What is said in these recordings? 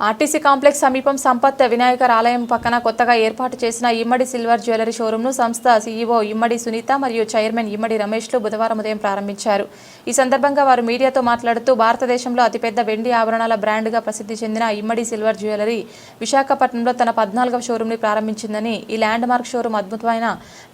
RTC complex సమీపం సంపత్ వినాయకర్ ఆలయం పక్కన కొత్తగా ఏర్పాటు చేసిన ఇమ్మడి సిల్వర్ జ్యువెలరీ షోరూంను సంస్థ సీఈఓ ఇమ్మడి సునీత మరియు చైర్మన్ ఇమ్మడి రమేష్లు బుధవారం ఉదయం ప్రారంభించారు. ఈ సందర్భంగా వారు మీడియాతో మాట్లాడుతూ భారతదేశంలో అతిపెద్ద వెండి ఆభరణాల బ్రాండ్గా ప్రసిద్ధి చెందిన ఇమ్మడి సిల్వర్ జ్యువెలరీ విశాఖపట్నంలో తన పద్నాలుగవ షోరూంని ప్రారంభించిందని ఈ ల్యాండ్ మార్క్ షోరూం అద్భుతమైన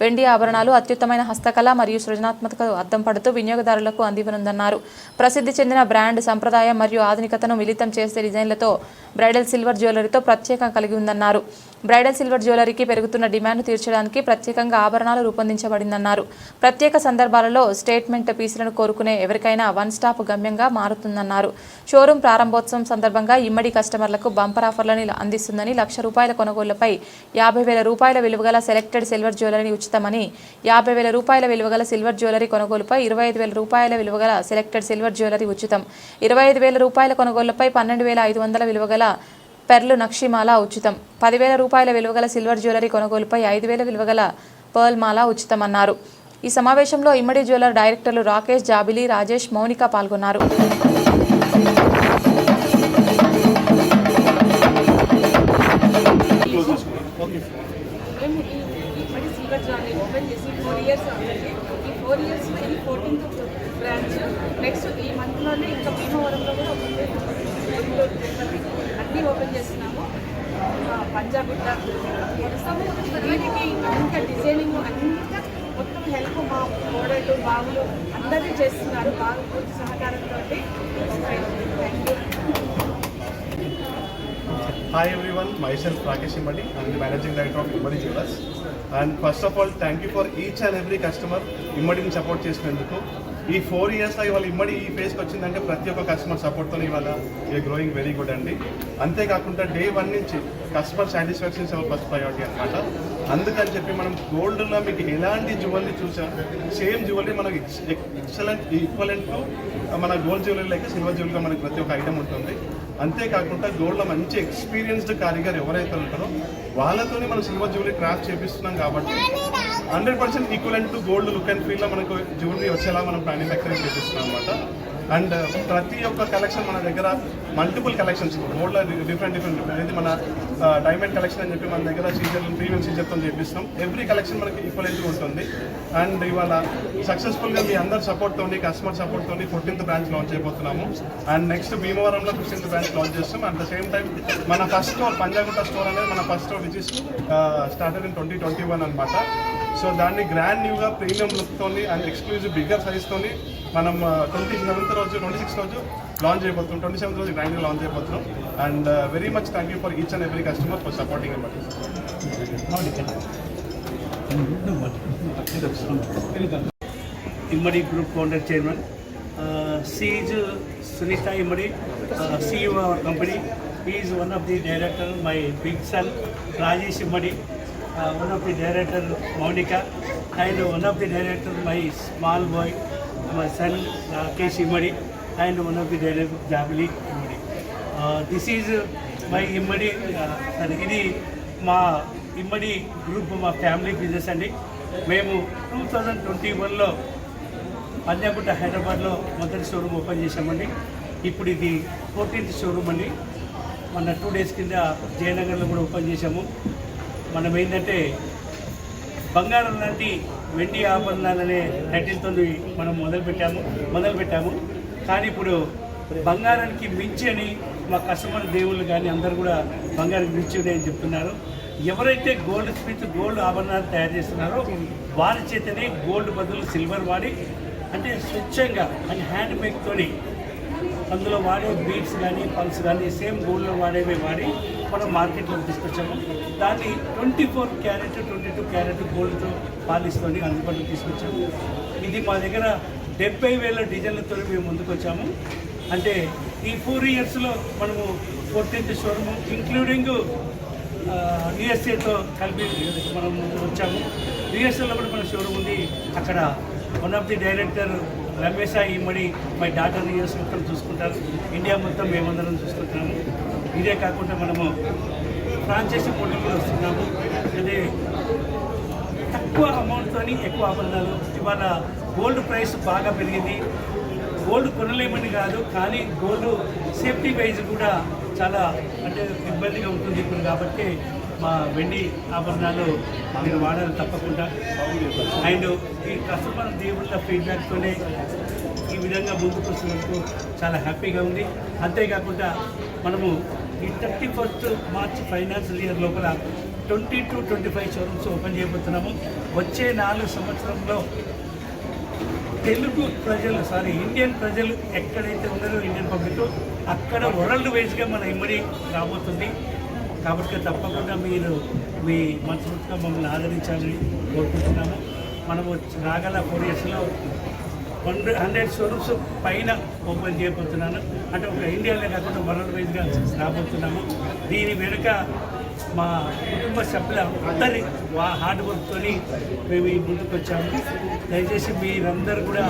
వెండి ఆభరణాలు అత్యుత్తమైన హస్తకళ మరియు సృజనాత్మకతకు అద్దం పడుతూ వినియోగదారులకు అందివనుందన్నారు ప్రసిద్ధి చెందిన బ్రాండ్ సంప్రదాయం మరియు ఆధునికతను మిళితం చేసే డిజైన్లతో బ్రైడల్ సిల్వర్ జ్యువెలరీతో ప్రత్యేకం కలిగి ఉందన్నారు. బ్రైడల్ సిల్వర్ జ్యువెలరీకి పెరుగుతున్న డిమాండ్ తీర్చడానికి ప్రత్యేకంగా ఆభరణాలు రూపొందించబడిందన్నారు. ప్రత్యేక సందర్భాలలో స్టేట్మెంట్ పీసులను కోరుకునే ఎవరికైనా వన్ స్టాప్ గమ్యంగా మారుతుందన్నారు. షోరూం ప్రారంభోత్సవం సందర్భంగా ఇమ్మడి కస్టమర్లకు బంపర్ ఆఫర్లను అందిస్తుందని లక్ష రూపాయల కొనుగోళ్ళపై యాభై వేల రూపాయల విలువగల సెలెక్టెడ్ సిల్వర్ జ్యువెలరీ ఉచితమని యాభై వేల రూపాయల విలువగల సిల్వర్ జ్యువెలరీ కొనుగోలుపై ఇరవై ఐదు వేల రూపాయల విలువగల సెలెక్టెడ్ సిల్వర్ జ్యువెలరీ ఉచితం. ఇరవై ఐదు వేల రూపాయల కొనుగోళ్ళపై పన్నెండు వేల ఐదు వందల విలువగల పెర్లు నక్షిమాల ఉచితం. పదివేల రూపాయల విలువగల సిల్వర్ జ్యువెలరీ కొనుగోలుపై ఐదు వేల విలువగల పర్ల్ మాల ఉచితమన్నారు. ఈ సమావేశంలో ఇమ్మడి జ్యువెలర్ డైరెక్టర్లు రాకేష్ జాబిలి రాజేష్ మౌనిక పాల్గొన్నారు. నెక్స్ట్ ఈ మంత్లోనే ఇంకా భీమవరంలో కూడా మళ్ళీ ఓపెన్ చేస్తున్నాము. పంజాబ్ ఇట్లాకి ఇంకా డిజైనింగ్ అంతా మొత్తం హెల్ప్ మా మోడల్ బాగులు అందరూ చేస్తున్నారు. బాబు సహకారంతో hi everyone myself Rakesh Immadi and managing director of Immadi jewels and first of all thank you for each and every customer ఇమ్మడిని support చేసినందుకు. ఈ ఫోర్ ఇయర్స్లో ఇవాళ ఇమ్మడి ఈ ఫేస్కి వచ్చిందంటే ప్రతి ఒక్క కస్టమర్ సపోర్ట్తో ఇవాళ ఈ గ్రోయింగ్ వెరీ గుడ్ అండి. అంతేకాకుండా డే వన్ నుంచి కస్టమర్ సాటిస్ఫాక్షన్ ఎవరు ఫస్ట్ ప్రయారిటీ అనమాట అందుకని చెప్పి మనం గోల్డ్లో మీకు ఎలాంటి జ్యువెలరీ చూసా సేమ్ జ్యువెలరీ మనకి ఎక్సలెంట్ ఈక్వలెంట్ టు మన gold jewellery like silver jewellery మనకి ప్రతి ఒక్క ఐటమ్ ఉంటుంది. అంతేకాకుండా గోల్డ్లో మంచి ఎక్స్పీరియన్స్డ్ కారిగర్ ఎవరైతే ఉంటారో వాళ్ళతోనే మనం సిల్వర్ జ్యువెలరీ క్రాఫ్ట్ చేపిస్తున్నాం కాబట్టి hundred percent equivalent to gold look and ఫీల్లో మనకు జ్యువెలరీ వచ్చేలా మనం మ్యానుఫ్యాక్చరింగ్ చేపిస్తున్నాం అనమాట అండ్ uh, ప్రతి ఒక్క కలెక్షన్ మన దగ్గర మల్టిపుల్ కలెక్షన్స్ గోల్డ్లో డిఫరెంట్ డిఫరెంట్ అనేది మన డైమండ్ కలెక్షన్ అని చెప్పి మన దగ్గర సీజర్ ప్రీమియం సీజర్తో చేపిస్తాం ఎవ్రీ కలెక్షన్ మనకి ఈక్వలెంట్గా ఉంటుంది. అండ్ ఇవాళ సక్సెస్ఫుల్గా మీ అందరి సపోర్ట్తోని కస్టమర్ సపోర్ట్తో ఫోర్టీన్త్ బ్రాంచ్ లాంచ్ అయిపోతున్నాము. అండ్ నెక్స్ట్ భీమవరంలో ఫిఫ్టీన్త్ బ్రాంచ్ లాంచ్ చేస్తాం అట్ ద సేమ్ టైం మన ఫస్ట్ స్టోర్ పంజాగుట్ట స్టోర్ అనేది మన first store which is started in twenty twenty one అనమాట సో దాన్ని గ్రాండ్ న్యూగా ప్రీమియం లుక్తోని అండ్ ఎక్స్క్లూజివ్ బిగ్గర్ సైజ్తో మనం ట్వంటీ సెవెంత్ రోజు ట్వంటీ సిక్స్త్ రోజు లాంచ్ అయిపోతున్నాం. ట్వంటీ సెవెంత్ రోజు గ్రాండ్గా లాంచ్ అయిపోతున్నాం. And very much thank you for each and every customer for supporting అనమాట Immadi Group founder chairman. Uh, she is uh, Sunita Immadi, uh, CEO of our company. He is one of the director, my big son Rajesh Immadi, uh, one of the director Monica, and one of the director my small boy, my son Rakesh this is my Immadi ఇది మా Immadi group మా family business అండి. మేము two thousand twenty వన్లో పంజాగుట్ట హైదరాబాద్లో మొదటి showroom open చేశామండి. ఇప్పుడు ఇది ఫోర్టీన్త్ షోరూమ్ అండి. మన టూ డేస్ కింద జయనగర్లో కూడా ఓపెన్ చేశాము. మనం ఏంటంటే బంగారం లాంటి వెండి ఆభరణాలనే టైటిల్తో మనం మొదలుపెట్టాము మొదలుపెట్టాము. కానీ ఇప్పుడు బంగారానికి మించి అని మా కస్టమర్ దేవుళ్ళు కానీ అందరూ కూడా బంగారానికి మించి ఉన్నాయని చెప్తున్నారు. ఎవరైతే గోల్డ్ స్మిత్ గోల్డ్ ఆభరణాలు తయారు చేస్తున్నారో వారి చేతనే గోల్డ్ బదులు సిల్వర్ వాడి అంటే స్వచ్ఛంగా అని హ్యాండ్ మేక్తోని అందులో వాడే బీడ్స్ కానీ పల్స్ కానీ సేమ్ గోల్డ్లో వాడేవి వాడి మనం మార్కెట్లో తీసుకొచ్చాము. దాన్ని twenty four carat twenty two carat గోల్డ్తో పాలిస్తోని అందుబాటులో తీసుకొచ్చాము. ఇది మా దగ్గర డెబ్బై వేల డిజైన్లతో మేము ముందుకు వచ్చాము అంటే ఈ ఫోర్ ఇయర్స్లో మనము ఫోర్టీన్త్ షోరూమ్ ఇంక్లూడింగ్ యుఎస్ఏతో కలిపి మనం వచ్చాము. యుఎస్ఏలో కూడా మన షోరూమ్ ఉంది. అక్కడ one of the director Ramesh Immadi my daughter US మొత్తం చూసుకుంటారు. ఇండియా మొత్తం మేమందరం చూసుకుంటున్నాము ఇదే కాకుండా మనము ఫ్రాంచైజీ పోటీ కూడా వస్తున్నాము. అంటే తక్కువ అమౌంట్తో ఎక్కువ ఆభరణాలు. ఇవాళ గోల్డ్ ప్రైస్ బాగా పెరిగింది. గోల్డ్ కొనలేమని కాదు కానీ గోల్డ్ సేఫ్టీ వైజ్ కూడా చాలా అంటే ఇబ్బందిగా ఉంటుంది ఇప్పుడు కాబట్టి మా వెండి ఆభరణాలు మీరు వాడాలి తప్పకుండా. అండ్ ఈ కస్టమర్ దేవుళ్ళ ఫీడ్బ్యాక్తోనే ఈ విధంగా ముందుకు వస్తున్నందుకు చాలా హ్యాపీగా ఉంది. అంతేకాకుండా మనము ఈ thirty first March financial year లోపల twenty to twenty five showrooms open చేయబోతున్నాము. వచ్చే నాలుగు సంవత్సరంలో తెలుగు ప్రజలు సారీ ఇండియన్ ప్రజలు ఎక్కడైతే ఉన్నారో ఇండియన్ పబ్లిక్ అక్కడ వరల్డ్ వైజ్గా మన ఇమ్మడి రాబోతుంది. కాబట్టి తప్పకుండా మీరు మీ మనస్ఫూర్తిగా మమ్మల్ని ఆదరించాలని కోరుకుంటున్నాము. మనము రాగల ఫోర్ ఇయర్స్లో హండ్రెడ్ హండ్రెడ్ షోరూమ్స్ పైన ఓపెన్ చేయబోతున్నాను. అంటే ఒక ఇండియాలో కాకుండా వరల్డ్ వైజ్గా రాబోతున్నాము. దీని వెనుక మా కుటుంబ సభ్యుల అందరి హార్డ్ వర్క్తో మేము ఈ ముందుకు వచ్చాము దయచేసి మీరందరూ కూడా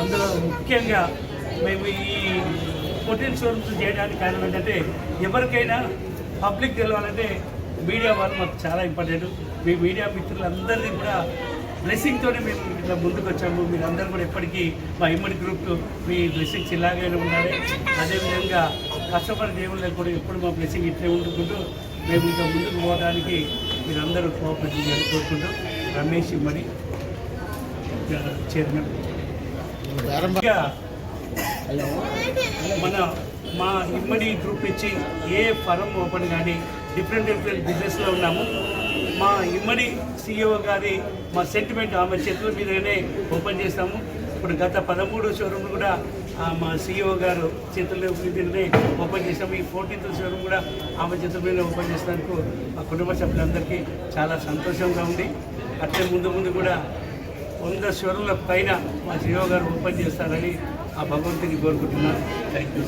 అందులో ముఖ్యంగా మేము ఈ పొటెన్ షోరూమ్స్ చేయడానికి కారణం ఏంటంటే ఎవరికైనా పబ్లిక్ తెలవాలంటే మీడియా వాళ్ళు మాకు చాలా ఇంపార్టెంట్. మీ మీడియా మిత్రులందరినీ కూడా బ్లెస్సింగ్తోనే మేము ఇట్లా ముందుకు వచ్చాము. మీరందరూ కూడా ఎప్పటికీ మా ఇమ్మడి గ్రూప్ మీ బ్లెస్సింగ్స్ ఇలాగైనా ఉండాలి. అదేవిధంగా కస్టమర్ దేవుళ్ళకి కూడా ఎప్పుడు మా బ్లెస్సింగ్ ఇట్లే ఉండుకుంటూ మేము ఇంకా ముందుకు పోవడానికి మీరందరూ కోఆపరేట్ కోరుకుంటూ రమేష్ ఇమ్మడి చైర్మన్ మన మా ఇమ్మడి గ్రూప్ ఇచ్చి ఏ ఫరం ఓపెన్ కానీ డిఫరెంట్ డిఫరెంట్ బిజినెస్లో ఉన్నాము. మా ఇమ్మడి సిఇఓ గారి మా సెంటిమెంట్ ఆమె చేతుల మీదనే ఓపెన్ చేస్తాము ఇప్పుడు గత పదమూడు షోరూమ్ కూడా మా సిఇఓ గారు చేతుల మీదనే ఓపెన్ చేసాము ఈ ఫోర్టీన్త్ షోరూమ్ కూడా ఆమె చేతుల మీద ఓపెన్ చేసినందుకు మా కుటుంబ సభ్యులందరికీ చాలా సంతోషంగా ఉంది. అట్లే ముందు ముందు కూడా వంద షోరూమ్ల పైన మా శివ గారు ఓపెన్ చేస్తారని ఆ భగవంతుని కోరుకుంటున్నాను. Thank you